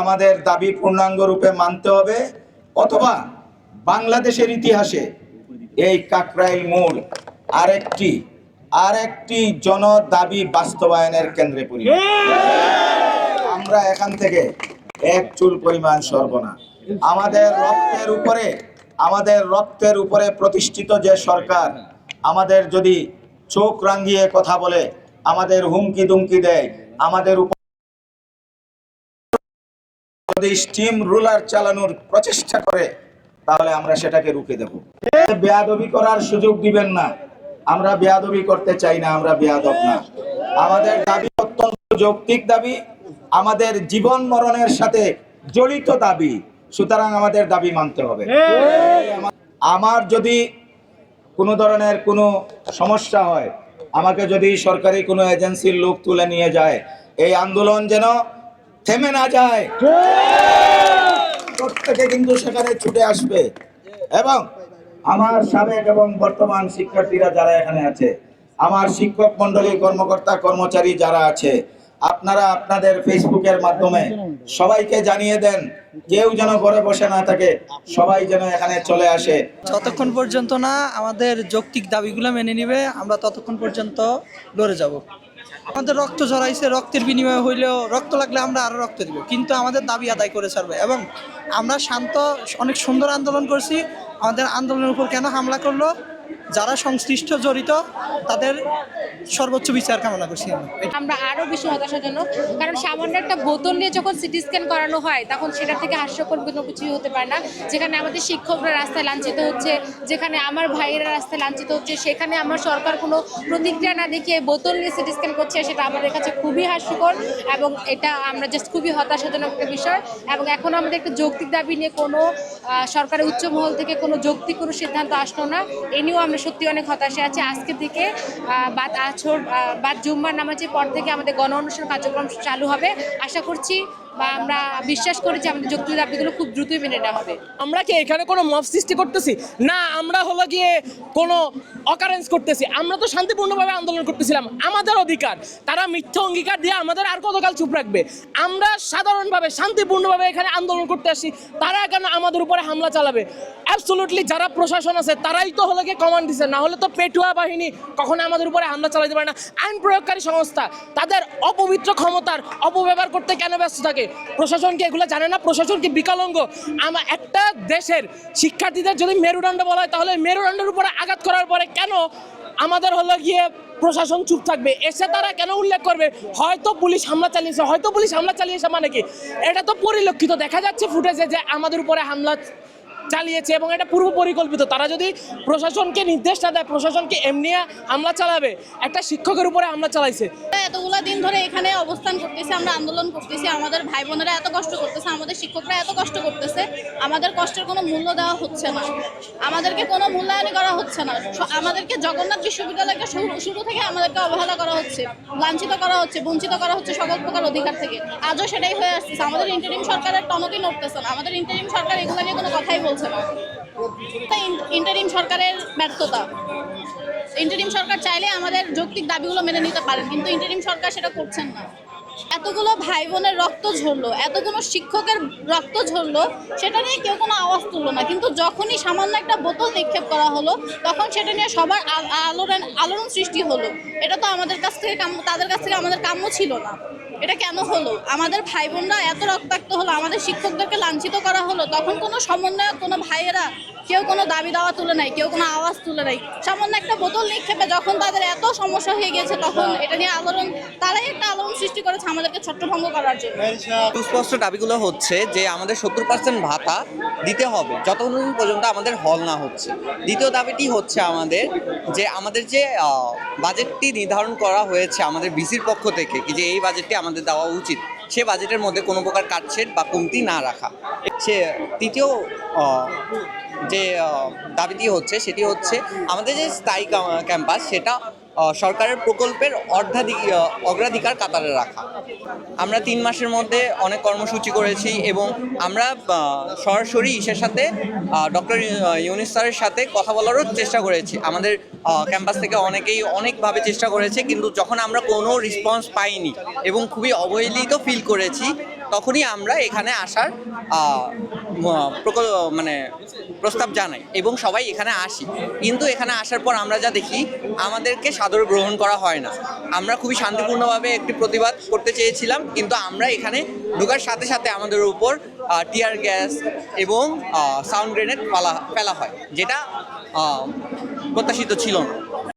আমাদের দাবি পূর্ণাঙ্গ রূপে মানতে হবে অথবা বাংলাদেশের ইতিহাসে এই কাকরাইল মোড় আরেকটি আরেকটি জন দাবি বাস্তবায়নের কেন্দ্রে পরিণত। আমরা এখান থেকে এক চুল পরিমাণ সর্বনা আমাদের রক্তের উপরে, আমাদের রক্তের উপরে প্রতিষ্ঠিত যে সরকার, আমাদের যদি চোখ রাঙ্গিয়ে কথা বলে, আমাদের হুমকি দুমকি দেয়, আমাদের উপর যদি স্টিম রুলার চালানোর প্রচেষ্টা করে তাহলে আমরা সেটাকে রুখে দেব। বেয়াদবি করার সুযোগ দিবেন না। আমরা বেয়াদবি করতে চাই না আমরা বেয়াদব না। আমাদের দাবি অত্যন্ত যৌক্তিক দাবি আমাদের জীবন মরণের সাথে জড়িত দাবি সুতরাং আমাদের দাবি মানতে হবে। আমার যদি কোনো ধরনের কোনো সমস্যা হয় আমাকে যদি সরকারি কোনো এজেন্সির লোক তুলে নিয়ে যায় এই আন্দোলন যেন থেমে না যায়। প্রত্যেকে কিন্তু সেখানে ছুটে আসবে। এবং আমার সাবেক এবং বর্তমান শিক্ষার্থীরা যারা এখানে আছে আমার শিক্ষক মন্ডলী কর্মকর্তা কর্মচারী যারা আছে আপনারা আপনাদের ফেসবুকের মাধ্যমে সবাইকে জানিয়ে দেন কেউ যেন ঘরে বসে না থাকে সবাই যেন এখানে চলে আসে। যতক্ষণ পর্যন্ত না আমাদের যৌক্তিক দাবিগুলো মেনে নিবে আমরা ততক্ষণ পর্যন্ত লড়ে যাব। আমাদের রক্ত ঝরাইছে, রক্তের বিনিময়ে হইলেও রক্ত লাগলে আমরা আরও রক্ত দিব। কিন্তু আমাদের দাবি আদায় করে ছাড়বে এবং আমরা শান্ত, অনেক সুন্দর আন্দোলন করছি। আমাদের আন্দোলনের উপর কেন হামলা করল? যারা সংশ্লিষ্ট জড়িত, তাদের সর্বোচ্চ বিচার কামনা করছি আমরা এটা- আমরা আরও বেশি হতাশাজনক কারণ সামান্য একটা বোতল নিয়ে যখন সিটি স্ক্যান করানো হয়, তখন সেটা থেকে হাস্যকর কোনো কিছুই হতে পারে না। যেখানে আমাদের শিক্ষকরা রাস্তায় লাঞ্ছিত হচ্ছে, যেখানে আমার ভাইয়েরা রাস্তায় লাঞ্ছিত হচ্ছে, সেখানে আমার সরকার কোনো প্রতিক্রিয়া না দেখিয়ে বোতল নিয়ে সিটি স্ক্যান করছে, সেটা আমাদের কাছে খুবই হাস্যকর এবং এটা আমরা জাস্ট খুবই হতাশাজনক একটা বিষয়। এবং এখন আমাদের একটা যৌক্তিক দাবি নিয়ে কোনো সরকারের উচ্চ মহল থেকে কোনো যৌক্তিক কোনো সিদ্ধান্ত আসলো না। এ নিয়েও আমরা সত্যি অনেক হতাশে আছি। আজকে থেকে বাদ আছর বাদ জুম্মার নামাজের পর থেকে আমাদের গণ অনুষ্ঠান কার্যক্রম চালু হবে। আশা করছি বা আমরা বিশ্বাস করি যে আমাদের যৌক্তিক দাবিগুলো খুব দ্রুতই মেনে নেওয়া হবে। আমরা কি এখানে কোনো মব সৃষ্টি করতেছি? না, আমরা হলো গিয়ে কোনো অকারেন্স করতেছি। আমরা তো শান্তিপূর্ণভাবে আন্দোলন করতেছিলাম। আমাদের অধিকার, তারা মিথ্যা অঙ্গীকার দিয়ে আমাদের আর কতকাল চুপ রাখবে? আমরা সাধারণভাবে শান্তিপূর্ণভাবে এখানে আন্দোলন করতে আসি। তারা কেন আমাদের উপরে হামলা চালাবে? অ্যাবসোলুটলি যারা প্রশাসন আছে, তারাই তো হলো গিয়ে কমান্ড দিছে। না হলে তো পেটুয়া বাহিনী কখনো আমাদের উপরে হামলা চালাতে পারে না। আইন প্রয়োগকারী সংস্থা, তাদের অপবিত্র ক্ষমতার অপব্যবহার করতে কেন ব্যস্ত থাকে? প্রশাসন কি এগুলো জানে না? প্রশাসন কি বিকলাঙ্গ? আমার একটা দেশের শিক্ষার্থীদের যদি মেরুদণ্ড বলা হয়, তাহলে মেরুদণ্ডের উপরে আঘাত করার পরে কেন আমাদের হলো গিয়ে প্রশাসন চুপ থাকবে? এসে তারা কেন উল্লেখ করবে? হয়তো পুলিশ হামলা চালিয়েছে, হয়তো পুলিশ হামলা চালিয়েছে মানে কি? এটা তো পরিলক্ষিত। দেখা যাচ্ছে ফুটেজে যে আমাদের উপরে হামলা চালিয়েছে এবং এটা পূর্ব পরিকল্পিত। তারা যদি প্রশাসনকে নির্দেশটা দেয়, প্রশাসনকে এমনি হামলা চালাবে, একটা শিক্ষকের উপরে হামলা চালাইছে। এতগুলো দিন ধরে এখানে অবস্থান করতেছে, আমরা আন্দোলন করতেছি, আমাদের ভাই বোনেরা এত কষ্ট করতেছে, আমাদের শিক্ষকরা এত কষ্ট করতেছে, আমাদের কষ্টের কোনো মূল্য দেওয়া হচ্ছে না। আমাদেরকে কোনো মূল্যায়ন করা হচ্ছে না। আমাদেরকে জগন্নাথ বিশ্ববিদ্যালয়কে শুরু থেকে আমাদেরকে অবহেলা করা হচ্ছে, লাঞ্ছিত করা হচ্ছে, বঞ্চিত করা হচ্ছে সকল প্রকার অধিকার থেকে। আজও সেটাই হয়ে আসছে আমাদের ইন্টারিম সরকারের টনকি নড়তেছে না। আমাদের ইন্টারিম সরকার এগুলো নিয়ে কোনো কথাই বলছে না। ইন্টারিম সরকারের ব্যর্থতা। ইন্টারিম সরকার চাইলে আমাদের যৌক্তিক দাবিগুলো মেনে নিতে পারেন, কিন্তু ইন্টারিম সরকার সেটা করছেন না। এতগুলো ভাই বোনের রক্ত ঝরলো, এতগুলো শিক্ষকের রক্ত ঝরলো, সেটা নিয়ে কেউ কোনো আওয়াজ তুললো না। কিন্তু যখনই সামান্য একটা বোতল নিক্ষেপ করা হলো, তখন সেটা নিয়ে সবার আলোড়ন আলোড়ন সৃষ্টি হলো। এটা তো আমাদের কাছ থেকে তাদের কাছ থেকে আমাদের কাম্য ছিল না। এটা কেন হলো? আমাদের ভাই বোনরা এত রক্তাক্ত হলো, আমাদের শিক্ষকদেরকে লাঞ্ছিত করা হলো, তখন কোনো সমন্বয়ক, কোনো ভাইয়েরা কেউ কোনো দাবি দাওয়া তুলে নাই, কেউ কোনো আওয়াজ তুলে নাই। সামান্য একটা বোতল নিক্ষেপে যখন তাদের এত সমস্যা হয়ে গেছে তখন এটা নিয়ে আলোড়ন, তারাই একটা আলোড়ন সৃষ্টি করেছে আমাদেরকে ছত্রভঙ্গ করার জন্য। সুস্পষ্ট দাবিগুলো হচ্ছে যে আমাদের সত্তর পার্সেন্ট ভাতা দিতে হবে যতক্ষণ পর্যন্ত আমাদের হল না হচ্ছে। দ্বিতীয় দাবিটি হচ্ছে আমাদের যে আমাদের যে বাজেটটি নির্ধারণ করা হয়েছে আমাদের বিসির পক্ষ থেকে যে এই বাজেটটি আমাদের দেওয়া উচিত। সে বাজেটের মধ্যে কোনো প্রকার কাটছেট বা কমতি না রাখা। সে তৃতীয় যে দাবিটি হচ্ছে, সেটি হচ্ছে আমাদের যে স্থায়ী ক্যাম্পাস সেটা সরকারের প্রকল্পের অর্ধাধিক অগ্রাধিকার কাতারে রাখা। আমরা তিন মাসের মধ্যে অনেক কর্মসূচি করেছি এবং আমরা সরাসরি ইসের সাথে ডক্টর ইউনিস স্যারের সাথে কথা বলারও চেষ্টা করেছি। আমাদের ক্যাম্পাস থেকে অনেকেই অনেকভাবে চেষ্টা করেছে, কিন্তু যখন আমরা কোনো রেসপন্স পাইনি এবং খুবই অবহেলিত ফিল করেছি, তখনই আমরা এখানে আসার মানে প্রস্তাব জানাই এবং সবাই এখানে আসি। কিন্তু এখানে আসার পর আমরা যা দেখি, আমাদেরকে সাদরে গ্রহণ করা হয় না। আমরা খুবই শান্তিপূর্ণভাবে একটি প্রতিবাদ করতে চেয়েছিলাম, কিন্তু আমরা এখানে ঢোকার সাথে সাথে আমাদের উপর টিয়ার গ্যাস এবং সাউন্ড গ্রেনেড ফেলা ফেলা হয়, যেটা প্রত্যাশিত ছিল না।